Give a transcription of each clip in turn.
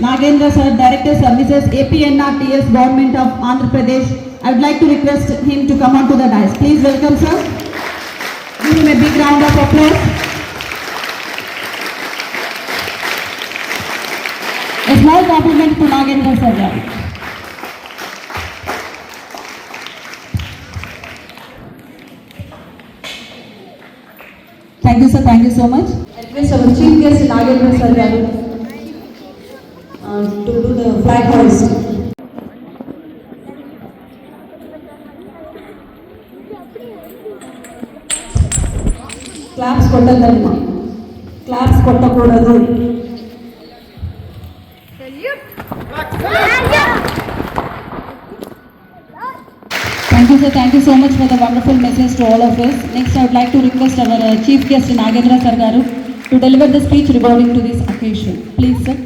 Nagendra sir, Director Services, APNRTS Government of Andhra Pradesh. I would like to request him to come on to the dais. Please welcome sir. Give him a big round of applause. A small compliment to Nagendra sir. Thank you sir, thank you so much. I request our chief guest Nagendra sir garu, uh, to do the flag hoist. Claps కొట్టద్దమ్మా claps కొట్టకూడదు Thank you sir, thank you so much for the wonderful message to all of us. Next, I would like to request our uh, chief guest Nagendra sir garu to deliver the speech regarding to this occasion. Please sir.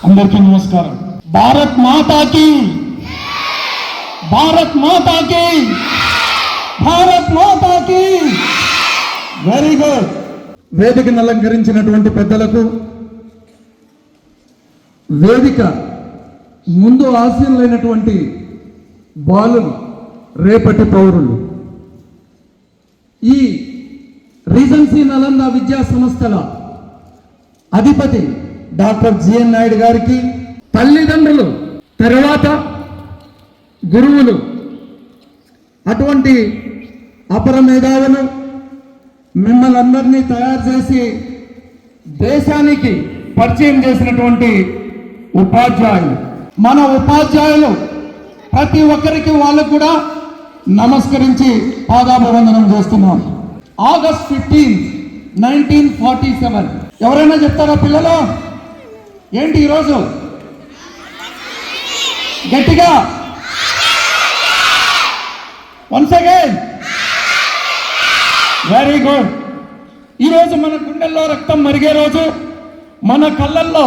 అందరికీ నమస్కారం భారత్ మాతాకి భారత్ మాతాకి భారత్ మాతాకి. Very good వేదికను అలంకరించినటువంటి పెద్దలకు వేదిక ముందు ఆశీనులైనటువంటి బాలులు రేపటి పౌరులు. ఈ రీజన్సీ నలంద విద్యా సంస్థల అధిపతి డాక్టర్ జిఎన్ నాయుడు గారికి తల్లిదండ్రులు తర్వాత గురువులు అటువంటి అపర మేధావులు మిమ్మల్ని అందరినీ తయారు చేసి దేశానికి పరిచయం చేసినటువంటి ఉపాధ్యాయులు. మన ఉపాధ్యాయులు ప్రతి ఒక్కరికి వాళ్ళకు కూడా నమస్కరించి పాదాభివందనం చేస్తున్నాం. August fifteen nineteen forty seven. ఎవరైనా చెప్తారా పిల్లలు? ఏంటి ఈరోజు? గట్టిగా? Once again! వెరీ గుడ్ ఈరోజు మన గుండెల్లో రక్తం మరిగే రోజు మన కళ్ళల్లో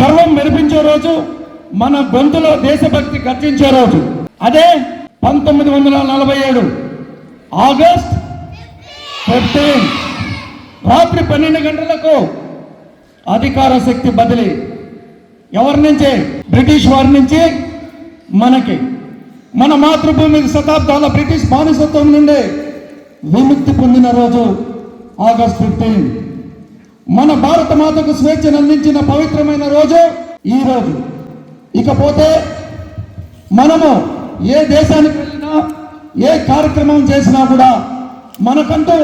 గర్వం మెరిపించే రోజు మన గొంతులో దేశభక్తి గర్జించే రోజు. అదే పంతొమ్మిది వందల నలభై ఏడు ఆగస్ట్ ఫిఫ్టీన్. రాత్రి పన్నెండు గంటలకు అధికార శక్తి బదిలీ. ఎవరి నుంచి? బ్రిటిష్ వారి నుంచి మనకి. మన మాతృభూమి శతాబ్దాల బ్రిటిష్ బానిసత్వం నుండి విముక్తి పొందిన రోజు ఆగస్ట్ ఫిఫ్టీన్. మన భారత మాతకు స్వేచ్ఛను అందించిన పవిత్రమైన రోజు ఈ రోజు. ఇకపోతే మనము ఏ దేశానికి వెళ్ళినా ఏ కార్యక్రమం చేసినా కూడా మనకంటూ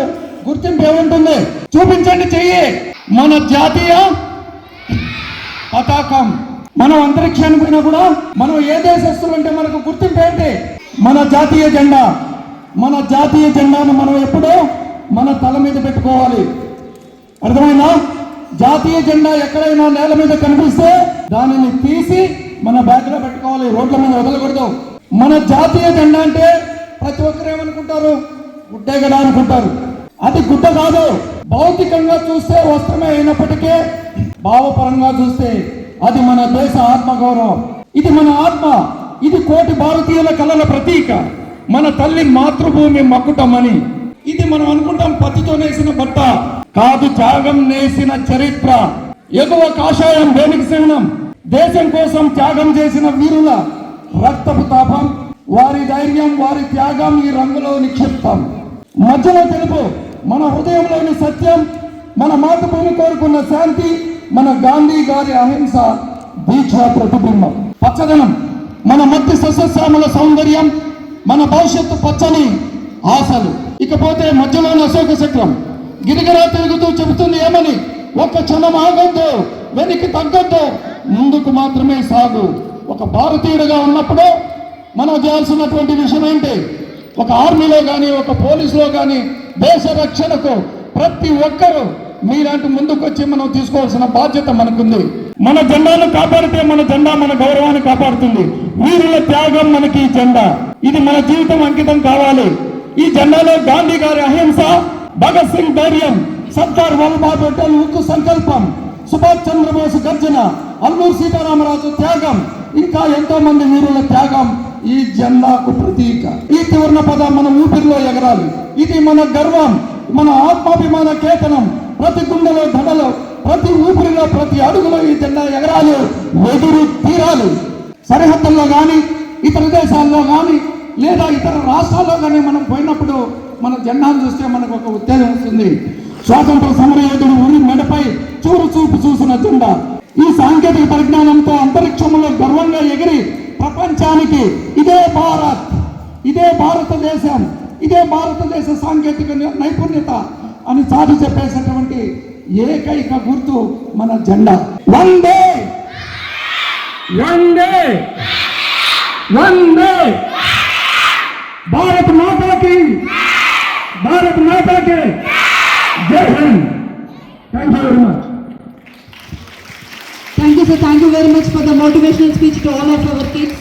గుర్తింపు ఏముంటుంది? చూపించండి చెయ్యి. మన జాతీయ పతాకం. మనం అంతరిక్షానికి పోయినా కూడా మనం ఏ దేశస్తులు అంటే మనకు గుర్తింపు ఏంటి? మన జాతీయ జెండా. మన జాతీయ జెండాను మనం ఎప్పుడో మన తల మీద పెట్టుకోవాలి. అర్థమైందా? జాతీయ జెండా ఎక్కడైనా నేల మీద కనిపిస్తే దానిని తీసి మన బ్యాగ్లో పెట్టుకోవాలి. రోడ్ల మీద వదలకూడదు. మన జాతీయ జెండా అంటే ప్రతి ఒక్కరు ఏమనుకుంటారు? గుడ్డే కదా అనుకుంటారు. అది గుడ్డ కాదు. భౌతికంగా చూస్తే వస్త్రమే అయినప్పటికీ భావపరంగా చూస్తే అది మన దేశ ఆత్మగౌరవం. ఇది మన ఆత్మ. ఇది కోటి భారతీయుల కళల ప్రతీక. మన తల్లి మాతృభూమి మక్కుటమని ఇది మనం అనుకుంటాం పత్తితో నేసిన బట్ట. కాదు త్యాగం నేసిన చరిత్ర. ఎగువ కాషాయం దేనికి చిహ్నం దేశం కోసం త్యాగం చేసిన వీరుల రక్తపు తాపం. వారి ధైర్యం వారి త్యాగం ఈ రంగులో నిక్షిప్తం మధ్యలో తెలుపు మన హృదయంలోని సత్యం మన మాతృభూమి కోరుకున్న శాంతి మన గాంధీ గారి అహింస దీక్ష ప్రతిబింబం. పచ్చదనం మన మధ్య సస్యశ్యామల సౌందర్యం మన భవిష్యత్తు పచ్చని ఆశలు. ఇకపోతే మధ్యలోని అశోక చక్రం. గిరిగిరా తిరుగుతూ చెబుతుంది ఏమని? ఒక్క క్షణం ఆగొద్దు వెనక్కి తగ్గొద్దు ముందుకు మాత్రమే సాగు. ఒక భారతీయుడిగా ఉన్నప్పుడు మనం చేయాల్సినటువంటి విషయం ఏంటి? ఒక ఆర్మీలో కానీ ఒక పోలీసులో కానీ దేశ రక్షణకు ప్రతి ఒక్కరూ మీలాంటి ముందుకొచ్చి మనం తీసుకోవాల్సిన బాధ్యత మనకుంది. మన జెండాను కాపాడితే మన జెండా మన గౌరవాన్ని కాపాడుతుంది. వీరుల త్యాగం మనకి ఈ జెండా. ఇది మన జీవితం అంకితం కావాలి. ఈ జెండాలో గాంధీ గారి అహింస భగత్ సింగ్ ధైర్యం సర్దార్ వల్లభాయ్ పటేల్ ఉక్కు సంకల్పం సుభాష్ చంద్రబోస్ గర్జన అల్లూరు సీతారామరాజు త్యాగం ఇంకా ఎంతో మంది వీరుల త్యాగం ఈ జెండాకు ప్రతీక. ఈ త్రివర్ణ పదం మన ఊపిరిలో ఎగరాలి. ఇది మన గర్వం మన ఆత్మాభిమాన కేతనం. ప్రతి గుండెలో ధడలో ప్రతి ఊపిరిలో ప్రతి అడుగులో ఈ జెండా ఎగరాలి. ఎదురు తీరాలి. సరిహద్దుల్లో కానీ ఇతర దేశాల్లో కానీ లేదా ఇతర రాష్ట్రాల్లో కానీ మనం పోయినప్పుడు మన జెండాను చూస్తే మనకు ఒక ఉత్తేజం వస్తుంది. స్వాతంత్ర సమరయోధుడు ఉరి మెడపై చూరు చూపు చూసిన జెండా. ఈ సాంకేతిక పరిజ్ఞానంతో అంతరిక్షంలో గర్వంగా ఎగిరి ప్రపంచానికి ఇదే భారత్ ఇదే భారతదేశం ఇదే భారతదేశ సాంకేతిక నైపుణ్యత అని చాటి చెప్పేసినటువంటి ఏకైక గుర్తు మన జెండా. వందే! వందే! వందే! భారత్ మాతాకి భారత్ మాతాకి జై Hind thank you very much Thank you, sir. Thank you very much for the motivational speech to all of our kids.